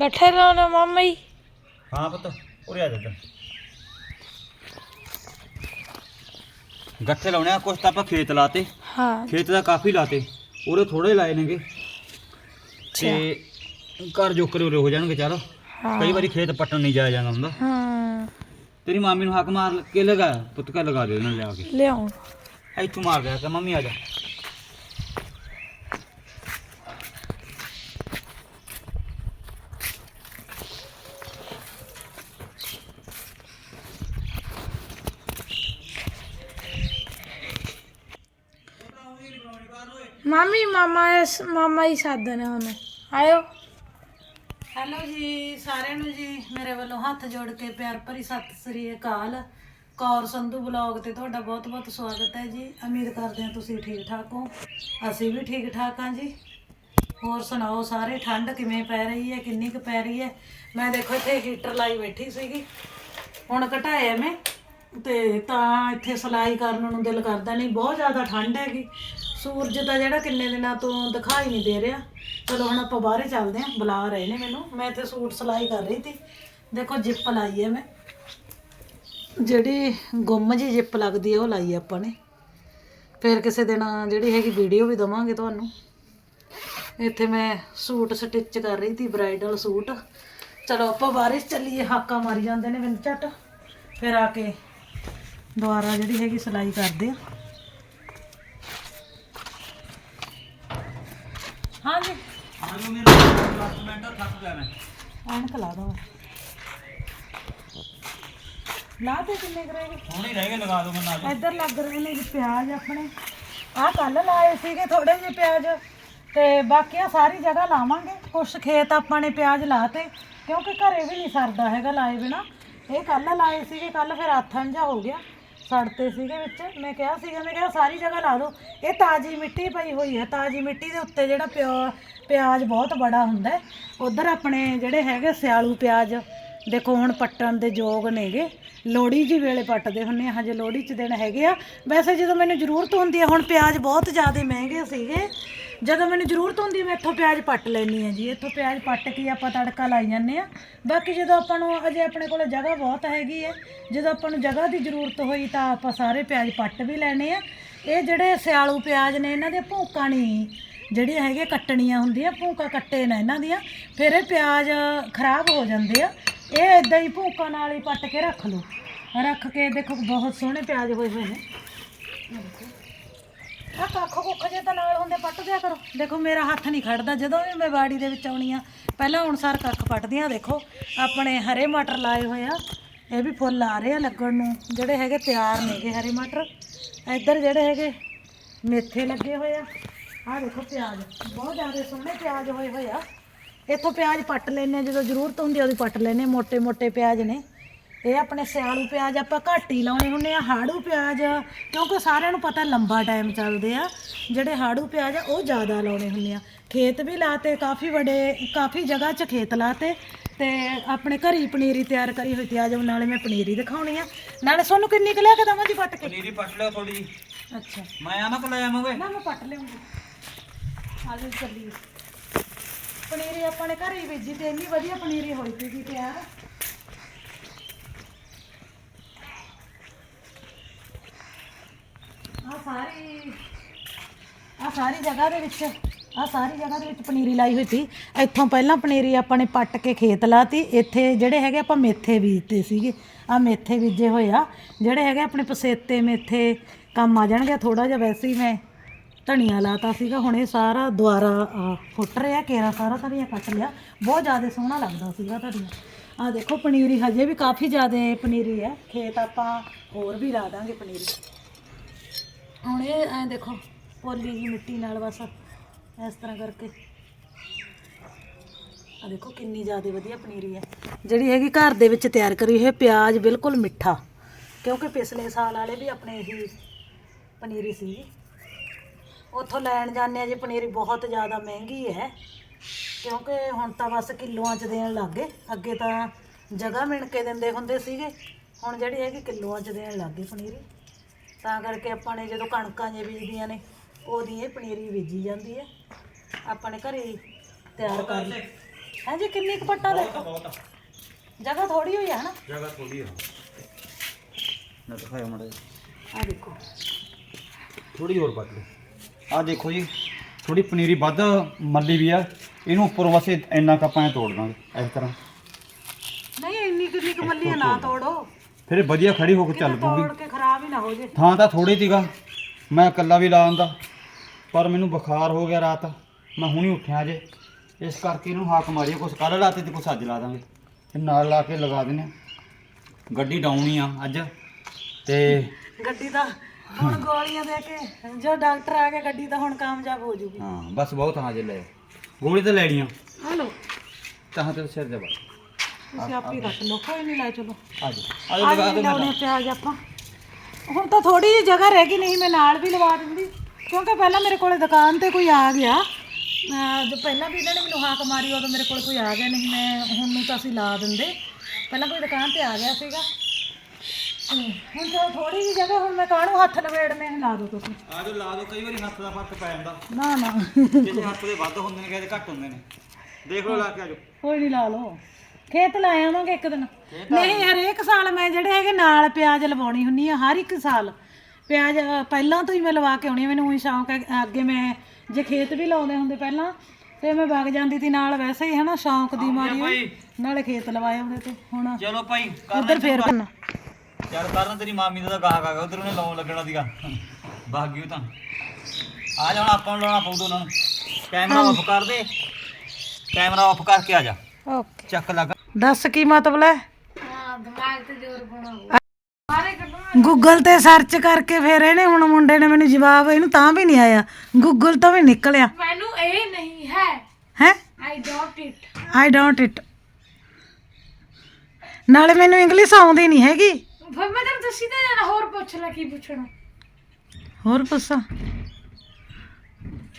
ਗੱਠੇ ਲਾਉਣੇ ਮਾਮਾ। ਜੀ ਹਾਂ ਪੁੱਤ ਉਰੇ ਆ ਜਾ ਇੱਧਰ। ਗੱਠੇ ਲਾਉਣੇ ਆ ਕੁਛ ਤਾਂ ਆਪਾਂ ਖੇਤ ਲਾਤੇ। ਹਾਂ। ਖੇਤ ਦਾ ਕਾਫੀ ਲਾਤੇ ਉਹਦੇ ਥੋੜੇ ਲਾਏ ਨੇਗੇ। ਤੇ ਘਰ ਜੋਕਰੇ ਉਰੇ ਹੋ ਜਾਣਗੇ ਚਲ ਹਾਂ। ਕਈ ਵਾਰੀ ਖੇਤ ਪੱਟਣ ਨਹੀਂ ਜਾਇਆ ਜਾਂਦਾ ਹੁੰਦਾ। ਹਾਂ। ਤੇਰੀ ਮਾਮੀ ਨੂੰ ਹੱਕ ਮਾਰ ਕੇ ਲਗਾ ਪੁੱਤ ਕਾ ਲਗਾ ਦੇ ਉਹਨਾਂ ਲਿਆ ਕੇ। ਲਿਆਉਂ ਇੱਥੋਂ ਮਾਰ ਦਿਆ ਕਿ ਮੰਮੀ ਆ ਜਾ। ਮਾਮਾ ਮਾਮਾ ਹੀ ਸਾਧਨ ਹੈ ਆਇਓ। ਹੈਲੋ ਜੀ, ਸਾਰਿਆਂ ਨੂੰ ਜੀ, ਮੇਰੇ ਵੱਲੋਂ ਹੱਥ ਜੋੜ ਕੇ ਪਿਆਰ ਭਰੀ ਸਤਿ ਸ੍ਰੀ ਅਕਾਲ। ਕੌਰ ਸੰਧੂ ਬਲੌਗ ਤੇ ਤੁਹਾਡਾ ਬਹੁਤ-ਬਹੁਤ ਸਵਾਗਤ ਹੈ ਜੀ। ਉਮੀਦ ਕਰਦੇ ਹਾਂ ਤੁਸੀਂ ਠੀਕ ਠਾਕ ਹੋ। ਅਸੀਂ ਵੀ ਠੀਕ ਠਾਕ ਹਾਂ ਜੀ। ਹੋਰ ਸੁਣਾਓ, ਸਾਰੇ ਠੰਡ ਕਿਵੇਂ ਪੈ ਰਹੀ ਹੈ, ਕਿੰਨੀ ਕੁ ਪੈ ਰਹੀ ਹੈ? ਮੈਂ ਦੇਖੋ ਇੱਥੇ ਹੀਟਰ ਲਾਈ ਬੈਠੀ ਸੀਗੀ। ਹੁਣ ਘਟਾਇਆ ਮੈਂ। ਤੇ ਤਾਂ ਇੱਥੇ ਸਲਾਈ ਕਰਨ ਨੂੰ ਦਿਲ ਕਰਦਾ ਨਹੀਂ, ਬਹੁਤ ਜ਼ਿਆਦਾ ਠੰਡ ਹੈਗੀ। ਸੂਰਜ ਦਾ ਜਿਹੜਾ ਕਿੰਨੇ ਦਿਨਾਂ ਤੋਂ ਦਿਖਾਈ ਨਹੀਂ ਦੇ ਰਿਹਾ। ਚਲੋ ਹੁਣ ਆਪਾਂ ਬਾਹਰੇ ਚੱਲਦੇ ਆਂ ਬੁਲਾ ਰਹੇ ਨੇ ਮੈਨੂੰ। ਮੈਂ ਇੱਥੇ ਸੂਟ ਸਲਾਈ ਕਰ ਰਹੀ ਸੀ। ਦੇਖੋ ਜਿੱਪ ਲਾਈ ਹੈ ਮੈਂ। ਜਿਹੜੀ ਗੁੰਮ ਜੀ ਜਿੱਪ ਲੱਗਦੀ ਹੈ, ਉਹ ਲਾਈ ਹੈ ਆਪਾਂ ਨੇ। ਫਿਰ ਕਿਸੇ ਦਿਨ ਜਿਹੜੀ ਹੈਗੀ ਵੀਡੀਓ ਵੀ ਦਵਾਂਗੇ ਤੁਹਾਨੂੰ। ਇੱਥੇ ਮੈਂ ਸੂਟ ਸਟਿਚ ਕਰ ਰਹੀ ਸੀ ਬ੍ਰਾਈਡਲ ਸੂਟ। ਚਲੋ ਆਪਾਂ ਬਾਰਿਸ਼ ਚੱਲੀਏ, ਹਾਕਾ ਮਾਰੀ ਜਾਂਦੇ ਨੇ, ਮੈਨੂੰ ਝੱਟ। ਫਿਰ ਆ ਕੇ ਦੁਬਾਰਾ ਜਿਹੜੀ ਹੈਗੀ ਸਿਲਾਈ ਕਰਦੇ ਆ ਹਾਂਜੀ। ਆਜੋ ਮੇਰੇ 10 ਮਿੰਟ ਥੱਕ ਗਿਆ ਮੈਂ। ਐਨਕ ਲਾ ਦੋ। ਲਾ ਤੇ ਕਿੰਨੇ ਕਰੇਗੇ ਹੁਣ ਹੀ ਰਹਿ ਗਏ ਲਗਾ ਦੋ ਮੈਂ ਨਾਲ ਇੱਧਰ ਲੱਗ ਰਹੇ ਨੇ ਜੀ ਪਿਆਜ਼ ਆਪਣੇ। ਆਹ ਕੱਲ ਲਾਏ ਸੀਗੇ ਥੋੜੇ ਜਿਹੇ ਪਿਆਜ਼। ਤੇ ਬਾਕੀ ਆ ਸਾਰੀ ਜਗ੍ਹਾ ਲਾਵਾਂਗੇ। ਕੁਛ ਖੇਤ ਆਪਾਂ ਨੇ ਪਿਆਜ਼ ਲਾਤੇ। ਕਿਉਂਕਿ ਘਰੇ ਵੀ ਨਹੀਂ ਸਰਦਾ ਹੈਗਾ ਲਾਏ ਬਿਨਾ। ਇਹ ਕੱਲ ਲਾਏ ਸੀਗੇ ਕੱਲ ਫਿਰ ਆਥਣ ਜਾ ਹੋ ਗਿਆ। ਸੜਤੇ ਸੀਗੇ ਵਿੱਚ। ਮੈਂ ਕਿਹਾ ਸੀਗਾ, ਮੈਂ ਕਿਹਾ ਸਾਰੀ ਜਗ੍ਹਾ ਲਾ ਦਿਓ ਇਹ ਤਾਜ਼ੀ ਮਿੱਟੀ ਪਈ ਹੋਈ ਹੈ। ਤਾਜ਼ੀ ਮਿੱਟੀ ਦੇ ਉੱਤੇ ਜਿਹੜਾ ਪਿਓ, ਪਿਆਜ਼ ਬਹੁਤ ਬੜਾ ਹੁੰਦਾ ਹੈ। ਉਧਰ ਆਪਣੇ ਜਿਹੜੇ ਹੈਗੇ ਸਿਆਲੂ ਪਿਆਜ਼, ਦੇਖੋ ਹੁਣ ਪੱਟਣ ਦੇ ਯੋਗ ਨੇਗੇ। ਲੋੜੀ ਜੀ ਵੇਲੇ ਪੱਟਦੇ ਹੁੰਨੇ ਆ, ਹਜੇ ਲੋੜੀ ਚ ਦਿਨ ਹੈਗੇ ਆ। ਵੈਸੇ ਜਦੋਂ ਮੈਨੂੰ ਜ਼ਰੂਰਤ ਹੁੰਦੀ ਹੈ, ਹੁਣ ਪਿਆਜ਼ ਬਹੁਤ ਜ਼ਿਆਦਾ ਮਹਿੰਗੇ ਸੀਗੇ। ਜਦੋਂ ਮੈਨੂੰ ਜ਼ਰੂਰਤ ਹੁੰਦੀ ਹੈ ਮੈਂ ਇੱਥੋਂ ਪਿਆਜ਼ ਪੱਟ ਲੈਣੀ ਹੈ ਜੀ। ਇੱਥੋਂ ਪਿਆਜ਼ ਪੱਟ ਕੇ ਆਪਾਂ ਤੜਕਾ ਲਾਈ ਜਾਂਦੇ ਆ ਬਾਕੀ ਜਦੋਂ ਆਪਾਂ ਨੂੰ ਅਜੇ ਆਪਣੇ ਕੋਲ ਜਗ੍ਹਾ ਬਹੁਤ ਹੈਗੀ ਹੈ, ਜਦੋਂ ਆਪਾਂ ਨੂੰ ਜਗ੍ਹਾ ਦੀ ਜ਼ਰੂਰਤ ਹੋਈ ਤਾਂ ਆਪਾਂ ਸਾਰੇ ਪਿਆਜ਼ ਪੱਟ ਵੀ ਲੈਣੇ ਆ ਇਹ ਜਿਹੜੇ ਸਿਆਲੂ ਪਿਆਜ਼ ਨੇ, ਇਹਨਾਂ ਦੇ ਭੂਕਾਂ ਨਹੀਂ ਜਿਹੜੀਆਂ ਹੈਗੀਆਂ ਕੱਟਣੀਆਂ ਹੁੰਦੀਆਂ, ਭੂਕਾਂ ਕੱਟੇ ਨੇ ਇਹਨਾਂ ਦੀਆਂ, ਫਿਰ ਇਹ ਪਿਆਜ਼ ਖਰਾਬ ਹੋ ਜਾਂਦੇ ਆ। ਇਹ ਇਦਾਂ ਹੀ ਭੂਕਾਂ ਨਾਲ ਹੀ ਪੱਟ ਕੇ ਰੱਖ ਲਓ। ਰੱਖ ਕੇ ਦੇਖੋ, ਬਹੁਤ ਸੋਹਣੇ ਪਿਆਜ਼ ਹੋਏ ਹੋਏ ਨੇ। ਕੱਖ ਕੁੱਖ ਜੇ ਤਾਂ ਨਾਲ ਹੁੰਦੇ ਪੱਟ ਕਰੋ। ਦੇਖੋ, ਮੇਰਾ ਹੱਥ ਨਹੀਂ ਖੜਦਾ। ਜਦੋਂ ਵੀ ਮੈਂ ਬਾੜੀ ਦੇ ਵਿੱਚ ਆਉਣੀ ਆ, ਪਹਿਲਾਂ ਹੁਣ ਸਾਰ ਕੱਖ ਪੱਟਦੀ ਆ, ਦੇਖੋ। ਆਪਣੇ ਹਰੇ ਮਟਰ ਲਾਏ ਹੋਏ ਆ। ਇਹ ਵੀ ਫੁੱਲ ਆ ਰਹੇ ਆ ਲੱਗਣ ਨੂੰ। ਜਿਹੜੇ ਹੈਗੇ ਤਿਆਰ ਨੇਗੇ ਹਰੇ ਮਟਰ। ਇੱਧਰ ਜਿਹੜੇ ਹੈਗੇ ਮੇਥੇ ਲੱਗੇ ਹੋਏ ਆ। ਆ ਦੇਖੋ ਪਿਆਜ਼। ਬਹੁਤ ਜ਼ਿਆਦਾ ਸੋਹਣੇ ਪਿਆਜ਼ ਹੋਏ ਹੋਏ ਆ। ਇੱਥੋਂ ਪਿਆਜ਼ ਪੱਟ ਲੈਨੇ ਜਦੋਂ ਜ਼ਰੂਰਤ ਹੁੰਦੀ ਆ ਉਹਦੀ ਪੱਟ ਲੈਨੇ ਮੋٹے ਮੋٹے ਪਿਆਜ਼ ਨੇ। ਇਹ ਆਪਣੇ ਸਿਆਲੂ ਪਿਆਜ਼ ਆਪਾਂ ਘੱਟ ਹੀ ਲਾਉਣੇ ਹੁੰਦੇ ਆ ਹਾੜੂ ਪਿਆਜ਼ ਕਿਉਂਕਿ ਸਾਰਿਆਂ ਨੂੰ ਪਤਾ ਲੰਬਾ ਟਾਈਮ ਚੱਲਦੇ ਆ। ਜਿਹੜੇ ਹਾੜੂ ਪਿਆਜ਼ ਆ ਉਹ ਜ਼ਿਆਦਾ ਲਾਉਣੇ ਹੁੰਦੇ ਆ। ਖੇਤ ਵੀ ਲਾਤੇ ਕਾਫੀ ਵੱਡੇ ਕਾਫੀ ਜਗ੍ਹਾ 'ਚ ਖੇਤ ਲਾਤੇ ਤੇ ਆਪਣੇ ਘਰੀ ਪਨੀਰੀ ਤਿਆਰ ਕਰੀ ਹੋਈ ਤੇ ਅੱਜ ਨਾਲੇ ਮੈਂ ਪਨੀਰੀ ਦਿਖਾਉਣੀ ਆ। ਨਾਲੇ ਤੁਹਾਨੂੰ ਕਿੰਨੀ ਕੁ ਲਿਆ ਕੇ ਦਵਾਂ ਜੀ ਪੱਟ ਕੇ? ਪਨੀਰੀ ਪੱਟ ਲਿਓ ਥੋੜੀ ਜੀ ਅੱਛਾ। ਮੈਂ ਆਵਾਂ ਕਿ ਲੈ ਆਵਾਂ ਓਏ ਨਾ ਮੈਂ ਪੱਟ ਲਿਆਉਂਗੀ। ਆ ਚੱਲੀਏ। ਪਨੀਰੀ ਆਪਾਂ ਨੇ ਘਰੇ ਹੀ ਬੀਜੀ ਤੇ ਇੰਨੀ ਵਧੀਆ ਪਨੀਰੀ ਹੋਈ ਸੀਗੀ ਤਿਆਰ। ਸਾਰੀ ਆ ਸਾਰੀ ਜਗ੍ਹਾ ਦੇ ਵਿੱਚ ਆ ਸਾਰੀ ਜਗ੍ਹਾ ਦੇ ਵਿੱਚ ਪਨੀਰੀ ਲਾਈ ਹੋਈ ਸੀ। ਇੱਥੋਂ ਪਹਿਲਾਂ ਪਨੀਰੀ ਆਪਾਂ ਨੇ ਪੱਟ ਕੇ ਖੇਤ ਲਾਤੀ। ਇੱਥੇ ਜਿਹੜੇ ਹੈਗੇ ਆਪਾਂ ਮੇਥੇ ਬੀਜਤੇ ਸੀਗੇ ਆ ਮੇਥੇ ਬੀਜੇ ਹੋਏ ਆ। ਜਿਹੜੇ ਹੈਗੇ ਆਪਣੇ ਪਸੇਤੇ ਮੇਥੇ ਕੰਮ ਆ ਜਾਣਗੇ। ਥੋੜਾ ਜਿਹਾ ਵੈਸੇ ਹੀ ਮੈਂ ਧਨੀਆ ਲਾਤਾ ਸੀਗਾ। ਹੁਣ ਇਹ ਸਾਰਾ ਦੁਆਰਾ ਫੁੱਟ ਰਿਹਾ, ਕੇਰਾ ਸਾਰਾ ਧਨੀਆ ਕੱਟ ਲਿਆ ਬਹੁਤ ਜ਼ਿਆਦਾ ਸੋਹਣਾ ਲੱਗਦਾ ਸੀਗਾ ਧਨੀਆ। ਆ ਦੇਖੋ, ਪਨੀਰੀ ਹਜੇ ਵੀ ਕਾਫੀ ਜ਼ਿਆਦਾ ਪਨੀਰੀ ਹੈ। ਖੇਤ ਆਪਾਂ ਹੋਰ ਵੀ ਲਾ ਦਾਂਗੇ ਪਨੀਰੀ। ਹੁਣ ਇਹ ਐ ਦੇਖੋ, ਪੋਲੀ ਜੀ ਮਿੱਟੀ ਨਾਲ ਬਸ, ਇਸ ਤਰ੍ਹਾਂ ਕਰਕੇ। ਆ ਦੇਖੋ ਕਿੰਨੀ ਜ਼ਿਆਦਾ ਵਧੀਆ ਪਨੀਰੀ ਹੈ। ਜਿਹੜੀ ਹੈਗੀ ਘਰ ਦੇ ਵਿੱਚ ਤਿਆਰ ਕਰੀ ਹੋਈ ਪਿਆਜ਼ ਬਿਲਕੁਲ ਮਿੱਠਾ। ਕਿਉਂਕਿ ਪਿਛਲੇ ਸਾਲ ਵਾਲੇ ਵੀ ਆਪਣੇ ਇਹੀ ਪਨੀਰੀ ਸੀ। ਉੱਥੋਂ ਲੈਣ ਜਾਂਦੇ ਆ ਜੀ ਪਨੀਰੀ ਬਹੁਤ ਜ਼ਿਆਦਾ ਮਹਿੰਗੀ ਹੈ, ਕਿਉਂਕਿ ਹੁਣ ਤਾਂ ਬਸ ਕਿਲੋਆਂ 'ਚ ਦੇਣ ਲੱਗ ਗਏ। ਅੱਗੇ ਤਾਂ ਜਗ੍ਹਾ ਮਿਣ ਕੇ ਦਿੰਦੇ ਹੁੰਦੇ ਸੀਗੇ, ਹੁਣ ਜਿਹੜੀ ਹੈਗੀ ਕਿਲੋਆਂ 'ਚ ਦੇਣ ਲੱਗ ਗਈ ਪਨੀਰੀ। ਤਾਂ ਕਰਕੇ ਆਪਾਂ ਨੇ ਜਦੋਂ ਕਣਕਾਂ ਜੇ ਬੀਜਦੀਆਂ ਨੇ ਉਹਦੀ ਇਹ ਪਨੀਰੀ ਬੀਜੀ ਜਾਂਦੀ ਹੈ। ਆਪਾਂ ਨੇ ਘਰੇ ਹੀ ਤਿਆਰ ਕਰ ਲਈ। ਹਾਂਜੀ ਕਿੰਨੀ ਕੁ ਪੱਟਾ ਦੇ? ਬਹੁਤ ਜਗ੍ਹਾ ਥੋੜੀ ਹੋਈ ਹੈ ਨਾ ਜਗ੍ਹਾ ਥੋੜੀ ਆ। ਨਾ ਦਿਖਾਇਆ ਮੜਾ ਆ ਦੇਖੋ। ਥੋੜੀ ਹੋਰ ਪੱਟ ਲਓ। ਆ ਦੇਖੋ ਜੀ ਥੋੜੀ ਪਨੀਰੀ ਵੱਧ ਮੱਲੀ ਵੀ ਆ। ਇਹਨੂੰ ਉੱਪਰੋਂ ਵਸੇ ਇੰਨਾ ਕੁ ਆਪਾਂ ਐਂ ਤੋੜ ਦਾਂਗੇ ਇਸ ਤਰ੍ਹਾਂ। ਨਹੀਂ ਇੰਨੀ ਕਿੰਨੀ ਕੁ ਮੱਲੀਆਂ ਨਾ ਤੋੜੋ। ਫਿਰ ਇਹ ਵਧੀਆ ਖੜੀ ਹੋ ਕੇ ਚੱਲ ਪੂਗੀ ਤੋੜ ਕੇ ਖਰਾਬ ਹੀ ਨਾ ਹੋ ਜੇ। ਥਾਂ ਤਾਂ ਥੋੜੀ ਤੀਗਾ ਮੈਂ ਇਕੱਲਾ ਵੀ ਲਾ ਆਂਦਾ ਪਰ ਮੈਨੂੰ ਬੁਖਾਰ ਹੋ ਗਿਆ ਰਾਤ। ਮੈਂ ਹੁਣੀ ਉੱਠਿਆ ਜੇ। ਇਸ ਕਰਕੇ ਇਹਨੂੰ ਹਾਕ ਮਾਰੀ। ਕੁਛ ਕੱਲ ਲਾਤੇ ਤੇ ਕੁਛ ਅੱਜ ਲਾ ਦਾਂਗੇ। ਤੇ ਨਾਲ ਲਾ ਕੇ ਲਗਾ ਦਿੰਨੇ ਆ। ਗੱਡੀ ਡਾਊਨ ਹੀ ਆ ਅੱਜ। ਤੇ ਗੱਡੀ ਦਾ ਹੁਣ ਗੋਲੀਆਂ ਦੇ ਕੇ ਜੋ ਡਾਕਟਰ ਆ ਗਿਆ ਗੱਡੀ ਤਾਂ ਹੁਣ ਕਾਮਯਾਬ ਹੋ ਜੂਗੀ। ਹਾਂ ਬਸ ਬਹੁਤ ਹਾਂ ਜੇ ਲੈ। ਗੋਲੀ ਤਾਂ ਲੈਣੀਆਂ ਹਲੋ। ਤਾਂ ਤੇ ਸਿਰ ਦੇ ਬਾ ਤੁਸੀਂ ਆਪੇ ਰੱਖ ਲਓ ਕੋਈ ਨਹੀਂ ਲੈ ਚਲੋ। ਆ ਜਾ। ਆ ਜਾ ਲਗਾ ਦੋ ਲਾਉਣੇ ਪਿਆਜ਼ ਆਪਾਂ। ਹੁਣ ਤਾਂ ਥੋੜੀ ਜਿਹੀ ਜਗ੍ਹਾ ਰਹਿ ਗਈ ਨਹੀਂ ਮੈਂ ਨਾਲ ਵੀ ਲਵਾ ਦਿੰਦੀ। ਕਿਉਂਕਿ ਪਹਿਲਾਂ ਮੇਰੇ ਕੋਲੇ ਦੁਕਾਨ ਤੇ ਕੋਈ ਆ ਗਿਆ। ਜੋ ਪਹਿਲਾਂ ਵੀ ਇਹਨਾਂ ਨੇ ਮੈਨੂੰ ਹਾਕ ਮਾਰੀ ਉਦੋਂ ਮੇਰੇ ਕੋਲ ਕੋਈ ਆ ਗਿਆ ਨਹੀਂ ਮੈਂ ਹੁਣ ਨੂੰ ਤਾਂ ਅਸੀਂ ਲਾ ਦਿੰਦੇ। ਪਹਿਲਾਂ ਕੋਈ ਦੁਕਾਨ ਤੇ ਆ ਗਿਆ ਸੀਗਾ। ਹੁਣ ਤਾਂ ਥੋੜੀ ਜਿਹੀ ਜਗ੍ਹਾ ਹੁਣ ਮੈਂ ਕਾਹਨੂੰ ਹੱਥ ਲਵੇੜਨੇ ਲਾ ਦਿਓ ਤੁਸੀਂ। ਆ ਜਾ ਲਾ ਦੋ ਕਈ ਵਾਰੀ ਹੱਥ ਦਾ ਫ਼ਰਕ ਪੈ ਜਾਂਦਾ। ਨਾ ਨਾ। ਕਿਸੇ ਹੱਥ ਦੇ ਵੱਧ ਹੁੰਦੇ ਨੇ ਕਿਸੇ ਦੇ ਘੱਟ ਹੁੰਦੇ ਨੇ। ਦੇਖ ਲਓ ਲਾ ਕੇ ਆ ਜਾਓ। ਕੋਈ ਨਹੀਂ ਲਾ ਲਓ। ਖੇਤ ਲਾ ਆਵਾਂਗੇ ਇੱਕ ਦਿਨ। ਨਹੀਂ ਹਰੇਕ ਸਾਲ ਮੈਂ ਜਿਹੜੇ ਹੈਗੇ ਨਾਲ ਪਿਆਜ਼ ਲਵਾਉਣੀ ਹੁੰਨੀ ਆ ਹਰ ਇੱਕ ਸਾਲ। ਪਿਆਜ਼ ਅ, ਪਹਿਲਾਂ ਤੋਂ ਹੀ ਮੈਂ ਲਵਾ ਕੇ ਆਉਣੀ ਆ ਮੈਨੂੰ ਉਹੀ ਸ਼ੌਂਕ ਹੈ ਅੱਗੇ ਮੈਂ ਜੇ ਖੇਤ ਵੀ ਲਾਉਂਦੇ ਹੁੰਦੇ ਪਹਿਲਾਂ ਤੇ ਮੈਂ ਵਗ ਜਾਂਦੀ ਸੀ ਨਾਲ ਵੈਸੇ ਹੀ ਹਨਾ ਸ਼ੌਂਕ ਦੀ ਮਾਰੀ ਹੋਈ। ਨਾਲੇ ਖੇਤ ਲਵਾਏ ਹੁੰਦੇ ਤੇ ਹੁਣ ਚਲੋ ਭਾਈ ਉਧਰ ਫੇਰ ਕਰਨਾ। ਯਾਰ ਕਰਨ ਤੇਰੀ ਮਾਮੀ ਦਾ ਤਾਂ ਗਾਹਕ ਆ ਗਿਆ ਉਧਰ ਉਹਨੇ ਲਾਉਣ ਲੱਗਣਾ ਸੀਗਾ। ਭਾਗ ਗਿਓ ਤਾਂ। ਆ ਜਾਣਾ ਆਪਾਂ ਨੂੰ ਲਾਉਣਾ ਪਊ ਦੋਨਾਂ ਨੂੰ। ਕੈਮਰਾ ਆਫ ਕਰ ਦੇ। ਕੈਮਰਾ ਆਫ ਕਰਕੇ ਆ ਜਾ। ਓਕੇ। ਚੱਕ ਲੱਗ ਦੱਸ ਕੀ ਮਤਲਬ ਹੈ? ਹਾਂ ਦਿਮਾਗ ਤੇ ਜ਼ੋਰ ਪਾਉਣਾ ਸਾਰੇ ਕੱਢੋ ਗੂਗਲ ਤੇ ਸਰਚ ਕਰਕੇ ਫੇਰ ਇਹਨੇ ਹੁਣ ਮੁੰਡੇ ਨੇ ਮੈਨੂੰ ਜਵਾਬ ਇਹਨੂੰ ਤਾਂ ਵੀ ਨਹੀਂ ਆਇਆ। ਗੂਗਲ ਤੋਂ ਵੀ ਨਿਕਲਿਆ। ਮੈਨੂੰ ਇਹ ਨਹੀਂ ਹੈ। ਹੈ? ਆਈ ਡੋਟ ਇਟ ਆਈ ਡੋਂਟ ਇਟ ਨਾਲੇ ਮੈਨੂੰ ਇੰਗਲਿਸ਼ ਆਉਂਦੀ ਨਹੀਂ ਹੈਗੀ। ਫਿਰ ਮੈਂ ਤੈਨੂੰ ਦੱਸੀ ਤਾਂ ਜਾਣਾ ਹੋਰ ਪੁੱਛ ਲੈ ਕੀ ਪੁੱਛਣਾ। ਹੋਰ ਪੁੱਛਾਂ।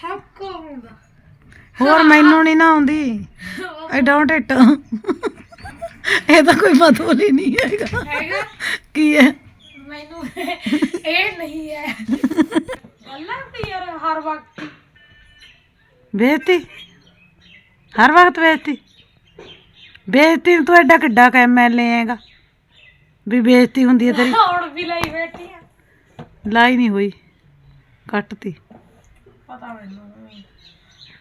ਸਭ ਕੋ ਹੁੰਦਾ ਹੋਰ ਮੈਨੂੰ ਨਹੀਂ ਨਾ ਆਉਂਦੀ। ਆਈ ਡੋਂਟ ਇਟ ਇਹ ਤਾਂ ਕੋਈ ਮਤਲਬ ਹੀ ਨਹੀਂ ਹੈਗਾ। ਹੈਗਾ? ਕੀ ਹੈ? ਮੈਨੂੰ ਇਹ ਨਹੀਂ ਹੈ। ਗੱਲਾਂ ਵੀ ਯਾਰ ਹਰ ਵਕਤ। ਬੇਇੱਜ਼ਤੀ? ਹਰ ਵਕਤ ਬੇਇੱਜ਼ਤੀ? ਨੂੰ ਤੂੰ ਐਡਾ ਕਿੱਡਾ ਕ ਐਮਐਲਏ ਹੈਗਾ ਵੀ ਬੇਇੱਜ਼ਤੀ ਹੁੰਦੀ ਹੈ ਤੇਰੀ। ਹੁਣ ਵੀ ਲਈ ਬੈਠੀ ਆ। ਲਾਈ ਨਹੀਂ ਹੋਈ। ਕੱਟਤੀ। ਪਤਾ ਮੈਨੂੰ।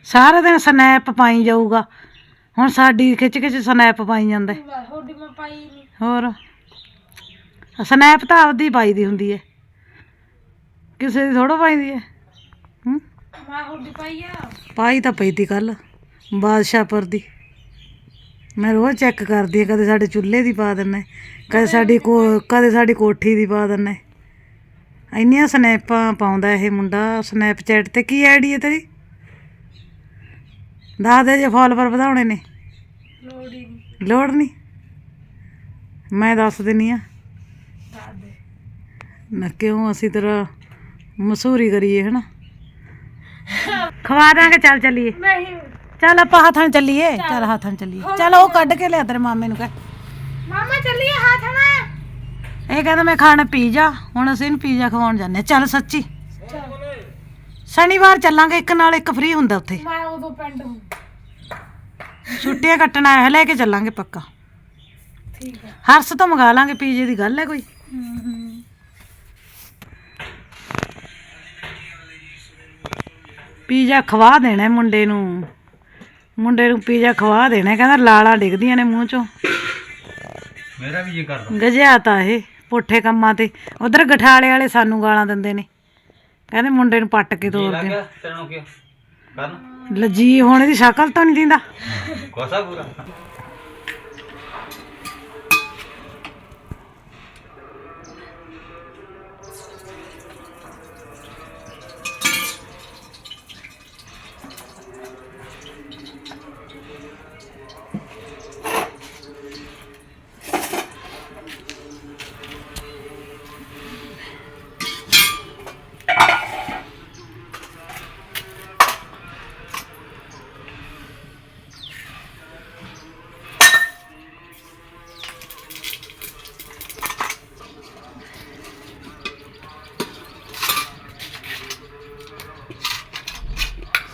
ਸਾਰਾ ਦਿਨ ਸਨੈਪ ਪਾਈ ਜਾਊਗਾ। ਹੁਣ ਸਾਡੀ ਖਿੱਚ ਖਿੱਚ ਸਨੈਪ ਪਾਈ ਜਾਂਦਾ। ਮੈਂ ਪਾਈ ਨਹੀਂ ਹੋਰ? ਸਨੈਪ ਤਾਂ ਆਪਦੀ ਪਾਈ ਦੀ ਹੁੰਦੀ ਹੈ ਕਿਸੇ ਦੀ ਥੋੜਾ ਪਾਈਦੀ ਹੈ ਹੂੰ? ਮੈਂ ਹੋਡੀ ਪਾਈ ਆ। ਪਾਈ ਤਾਂ ਪਈ ਤੀ ਕੱਲ ਬਾਦਸ਼ਾਹਪੁਰ ਦੀ। ਮੈਂ ਰੋਜ਼ ਚੈੱਕ ਕਰਦੀ ਹਾਂ ਕਦੇ ਸਾਡੇ ਚੁੱਲ੍ਹੇ ਦੀ ਪਾ ਦਿੰਨੇ ਕਦੇ ਸਾਡੀ ਕੋ ਕਦੇ ਸਾਡੀ ਕੋਠੀ ਦੀ ਪਾ ਦਿੰਨੇ ਇੰਨੀਆਂ ਸਨੈਪਾਂ ਪਾਉਂਦਾ ਇਹ ਮੁੰਡਾ ਸਨੈਪਚੈਟ ਤੇ ਕੀ ਆਈਡੀ ਹੈ ਤੇਰੀ? ਦੱਸ ਦੇ ਜੇ ਫਾਲੋਵਰ ਵਧਾਉਣੇ ਨੇ। ਲੋੜੀ ਨਹੀਂ। ਲੋੜ ਨਹੀਂ? ਮੈਂ ਦੱਸ ਦਿੰਨੀ ਆ। ਦੱਸ ਦੇ। ਨਾ ਕਿਉਂ ਅਸੀਂ ਤੇਰਾ ਮਸੂਰੀ ਕਰੀਏ ਹਨਾ? ਖਵਾ ਦਾਂਗੇ ਚੱਲ ਚੱਲੀਏ। ਨਹੀਂ। ਚੱਲ ਆਪਾਂ ਹੱਥਾਂ ਨੂੰ ਚੱਲੀਏ। ਚੱਲ। ਹੱਥਾਂ ਨੂੰ ਚੱਲੀਏ। ਚੱਲ ਉਹ ਕੱਢ ਕੇ ਲਿਆ ਤੇਰੇ ਮਾਮੇ ਨੂੰ ਕਹਿ। ਮਾਮਾ ਚੱਲੀਏ ਹੱਥ ਇਹ ਕਹਿੰਦਾ ਮੈਂ ਖਾਣਾ ਪੀਜ਼ਾ ਹੁਣ ਅਸੀਂ ਇਹਨੂੰ ਪੀਜ਼ਾ ਖਵਾਉਣ ਜਾਂਦੇ ਹਾਂ। ਚੱਲ ਸੱਚੀ। ਸ਼ਨੀਵਾਰ ਚੱਲਾਂਗੇ ਇੱਕ ਨਾਲ ਇੱਕ ਫ੍ਰੀ ਹੁੰਦਾ ਉੱਥੇ। ਮੈਂ ਉਦੋਂ ਪਿੰਡ ਹੂੰ ਛੁੱਟੀਆਂ ਕੱਟਣ ਆਇਆ ਲੈ ਕੇ ਚੱਲਾਂਗੇ ਪੱਕਾ। ਠੀਕ ਹੈ ਹਰਸ ਤੋਂ ਮੰਗਾ ਲਾਂਗੇ ਪੀਜ਼ੇ ਦੀ ਗੱਲ ਹੈ ਕੋਈ। ਹੂੰ ਹੂੰ ਪੀਜ਼ਾ ਖਵਾ ਦੇਣਾ ਹੈ ਮੁੰਡੇ ਨੂੰ। ਮੁੰਡੇ ਨੂੰ ਪੀਜ਼ਾ ਖਵਾ ਦੇਣਾ ਹੈ। ਕਹਿੰਦਾ ਲਾਲਾਂ ਡਿੱਗਦੀਆਂ ਨੇ ਮੂੰਹ ਚੋਂ। ਮੇਰਾ ਵੀ ਇਹ ਕਰਦਾ। ਗਜਿਆ ਤਾਂ ਇਹ ਪੁੱਠੇ ਕੰਮਾਂ ਤੇ। ਉਧਰ ਗਠਾਲੇ ਵਾਲੇ ਸਾਨੂੰ ਗਾਲਾਂ ਦਿੰਦੇ ਨੇ। ਕਹਿੰਦੇ ਮੁੰਡੇ ਨੂੰ ਪੱਟ ਕੇ ਤੋੜ ਦੇ ਤੈਨੂੰ ਕੀ ਕਰਨ? ਲੱਜੀ ਹੋਣੇ ਦੀ ਸ਼ਕਲ ਤਾਂ ਨਹੀਂ ਦਿੰਦਾ। ਕੋਸਾ ਪੂਰਾ।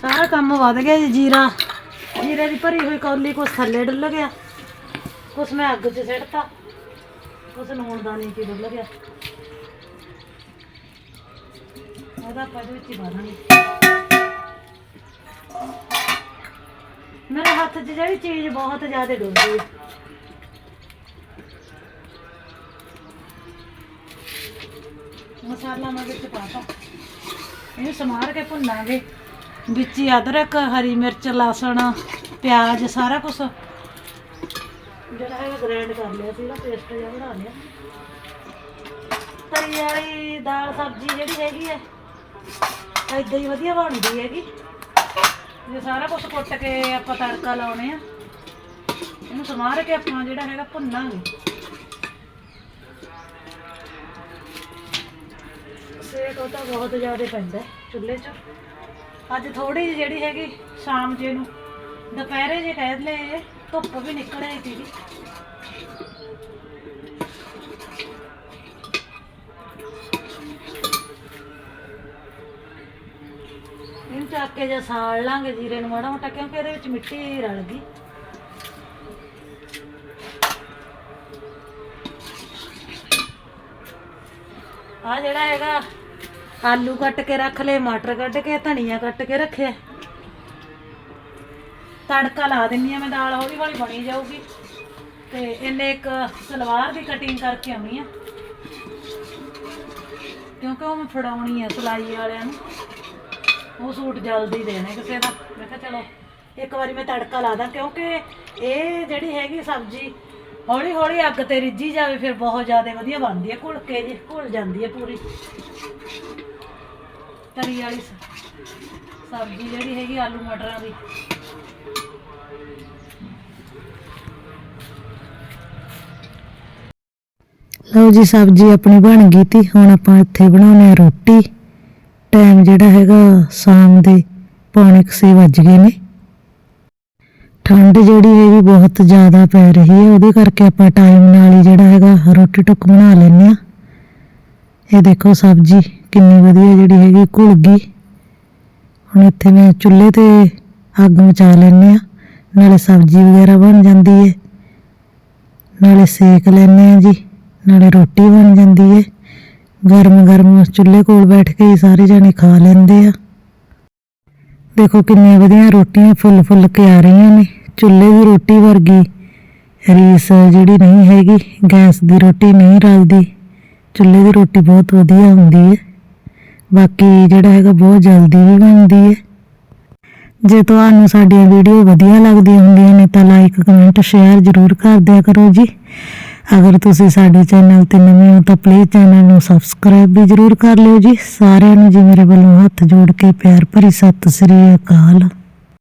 ਸਾਰਾ ਕੰਮ ਵਧ ਗਿਆ ਜੀ ਜੀਰਾ। ਜੀਰੇ ਦੀ ਭਰੀ ਹੋਈ ਕੌਲੀ ਕੁਛ ਥੱਲੇ ਡੁੱਲ ਗਿਆ। ਕੁਛ ਮੈਂ ਅੱਗ 'ਚ ਸਿੱਟਤਾ। ਕੁਛ ਨੂਣ ਦਾਣੇ 'ਚ ਡੁੱਲ ਗਿਆ। ਉਹਦਾ ਆਪਾਂ ਇਹਦੇ ਵਿੱਚ ਹੀ ਪਾ ਮੇਰੇ ਹੱਥ 'ਚ ਜਿਹੜੀ ਚੀਜ਼ ਬਹੁਤ ਜ਼ਿਆਦਾ ਡੁੱਲਦੀ ਹੈ ਮਸਾਲਾ ਮੈਂ ਵਿੱਚ ਪਾਤਾ ਇਹਨੂੰ ਸਮਾਰ ਕੇ ਭੁੰਨਾਂਗੇ। ਵਿੱਚ ਹੀ ਅਦਰਕ, ਹਰੀ ਮਿਰਚ, ਲਸਣ, ਪਿਆਜ਼, ਸਾਰਾ ਕੁਝ ਜਿਹੜਾ ਹੈਗਾ ਗ੍ਰਾਈਂਡ ਕਰ ਲਿਆ ਸੀਗਾ ਪੇਸਟ ਜਿਹਾ ਬਣਾ ਲਿਆ। ਤਰੀ ਵਾਲੀ ਦਾਲ ਸਬਜ਼ੀ ਜਿਹੜੀ ਹੈਗੀ ਹੈ ਏਦਾਂ ਹੀ ਵਧੀਆ ਬਣਦੀ ਹੈਗੀ। ਜੇ ਸਾਰਾ ਕੁਝ ਕੁੱਟ ਕੇ ਆਪਾਂ ਤੜਕਾ ਲਾਉਣੇ ਆ। ਇਹਨੂੰ ਸਮਾਰ ਕੇ ਆਪਾਂ ਜਿਹੜਾ ਹੈਗਾ ਭੁੰਨਾਂਗੇ। ਸੇਕ ਉਹ ਤਾਂ ਬਹੁਤ ਜ਼ਿਆਦਾ ਪੈਂਦਾ ਹੈ ਚੁੱਲ੍ਹੇ 'ਚ। ਅੱਜ ਥੋੜੀ ਜਿਹੀ ਜਿਹੜੀ ਹੈਗੀ ਸ਼ਾਮ ਜੇ ਨੂੰ। ਦੁਪਹਿਰੇ ਜੇ ਕਹਿ ਲਏ ਧੁੱਪ ਵੀ ਨਿਕਲ ਆਈ ਸੀਗੀ। ਇਹਨੂੰ ਚੱਕ ਕੇ ਜੇ ਸਾੜ ਲਾਂਗੇ ਜੀਰੇ ਨੂੰ ਮਾੜਾ ਮੋਟਾ, ਕਿਉਂਕਿ ਇਹਦੇ ਵਿੱਚ ਮਿੱਟੀ ਰਲ ਗਈ। ਆ ਜਿਹੜਾ ਹੈਗਾ ਆਲੂ ਕੱਟ ਕੇ ਰੱਖ ਲਏ, ਮਟਰ ਕੱਟ ਕੇ, ਧਨੀਆ ਕੱਟ ਕੇ ਰੱਖਿਆ। ਤੜਕਾ ਲਾ ਦਿੰਨੀ ਆ ਮੈਂ ਦਾਲ ਹੌਲੀ ਹੌਲੀ ਬਣੀ ਜਾਊਗੀ। ਤੇ ਇਹਨੇ ਇੱਕ ਸਲਵਾਰ ਦੀ ਕਟਿੰਗ ਕਰਕੇ ਆਉਣੀ ਆ। ਕਿਉਂਕਿ ਉਹ ਮੈਂ ਫੜਾਉਣੀ ਆ ਸਿਲਾਈ ਵਾਲਿਆਂ ਨੂੰ। ਉਹ ਸੂਟ ਜਲਦੀ ਦੇਣੇ ਕਿਸੇ ਦਾ। ਮੈਂ ਕਿਹਾ ਚਲੋ, ਇੱਕ ਵਾਰੀ ਮੈਂ ਤੜਕਾ ਲਾ ਦਾਂ, ਕਿਉਂਕਿ ਇਹ ਜਿਹੜੀ ਹੈਗੀ ਸਬਜ਼ੀ ਹੌਲੀ ਹੌਲੀ ਅੱਗ ਤੇ ਰਿੱਝੀ ਜਾਵੇ, ਫਿਰ ਬਹੁਤ ਜ਼ਿਆਦਾ ਵਧੀਆ ਬਣਦੀ ਹੈ ਘੁਲ ਕੇ ਜੇ ਘੁਲ ਜਾਂਦੀ ਹੈ ਪੂਰੀ। ਤਰੀ ਵਾਲੀ ਸਬਜ਼ੀ ਜਿਹੜੀ ਹੈਗੀ ਆਲੂ ਮਟਰਾਂ ਦੀ। ਲਓ ਜੀ, ਸਬਜ਼ੀ ਆਪਣੀ ਬਣ ਗਈ ਤੀ। ਹੁਣ ਆਪਾਂ ਇੱਥੇ ਬਣਾਉਣੇ ਆ ਰੋਟੀ। ਟਾਈਮ ਜਿਹੜਾ ਹੈਗਾ ਸ਼ਾਮ ਦੇ ਪੌਣੇ ਕੁ ਵੱਜ ਗਏ ਨੇ। ਠੰਡ ਜਿਹੜੀ ਹੈਗੀ ਬਹੁਤ ਜ਼ਿਆਦਾ ਪੈ ਰਹੀ ਹੈ। ਉਹਦੇ ਕਰਕੇ ਆਪਾਂ ਟਾਈਮ ਨਾਲ ਹੀ ਜਿਹੜਾ ਹੈਗਾ ਰੋਟੀ ਟੁੱਕ ਬਣਾ ਲੈਂਦੇ ਆ ਇਹ ਦੇਖੋ ਸਬਜ਼ੀ। ਕਿੰਨੀ ਵਧੀਆ ਜਿਹੜੀ ਹੈਗੀ ਘੁਲ ਗਈ। ਹੁਣ ਇੱਥੇ ਮੈਂ ਚੁੱਲ੍ਹੇ ਤੇ ਅੱਗ ਮਚਾ ਲੈਂਦੇ ਆ ਨਾਲੇ ਸਬਜ਼ੀ ਵਗੈਰਾ ਬਣ ਜਾਂਦੀ ਹੈ। ਨਾਲੇ ਸੇਕ ਲੈਂਦੇ ਆ ਜੀ। ਨਾਲੇ ਰੋਟੀ ਬਣ ਜਾਂਦੀ ਹੈ। ਗਰਮ ਗਰਮ ਚੁੱਲ੍ਹੇ ਕੋਲ ਬੈਠ ਕੇ ਸਾਰੇ ਜਣੇ ਖਾ ਲੈਂਦੇ ਆ। ਦੇਖੋ ਕਿੰਨੀਆਂ ਵਧੀਆ ਰੋਟੀਆਂ ਫੁੱਲ ਫੁੱਲ ਕੇ ਆ ਰਹੀਆਂ ਨੇ। ਚੁੱਲ੍ਹੇ ਦੀ ਰੋਟੀ ਵਰਗੀ ਰੀਸ ਜਿਹੜੀ ਨਹੀਂ ਹੈਗੀ। ਗੈਸ ਦੀ ਰੋਟੀ ਨਹੀਂ ਰਲਦੀ। ਚੁੱਲ੍ਹੇ ਦੀ ਰੋਟੀ ਬਹੁਤ ਵਧੀਆ ਹੁੰਦੀ ਹੈ। ਬਾਕੀ ਜਿਹੜਾ ਹੈਗਾ ਬਹੁਤ ਜਲਦੀ ਵੀ ਬਣਦੀ ਹੈ ਜੇ ਤੁਹਾਨੂੰ ਸਾਡੀਆਂ ਵੀਡੀਓ ਵਧੀਆ ਲੱਗਦੀਆਂ ਹੁੰਦੀਆਂ ਨੇ ਤਾਂ ਲਾਈਕ ਕਮੈਂਟ ਸ਼ੇਅਰ ਜ਼ਰੂਰ ਕਰ ਦਿਆ ਕਰੋ ਜੀ। ਅਗਰ ਤੁਸੀਂ ਸਾਡੇ ਚੈਨਲ ਤੇ ਨਵੇਂ ਹੋ ਤਾਂ ਪਲੀਜ਼ ਚੈਨਲ ਨੂੰ ਸਬਸਕ੍ਰਾਈਬ ਵੀ ਜ਼ਰੂਰ ਕਰ ਲਿਓ ਜੀ। ਸਾਰਿਆਂ ਨੂੰ ਜੀ ਮੇਰੇ ਵੱਲੋਂ ਹੱਥ ਜੋੜ ਕੇ ਪਿਆਰ ਭਰੀ ਸਤਿ ਸ੍ਰੀ ਅਕਾਲ।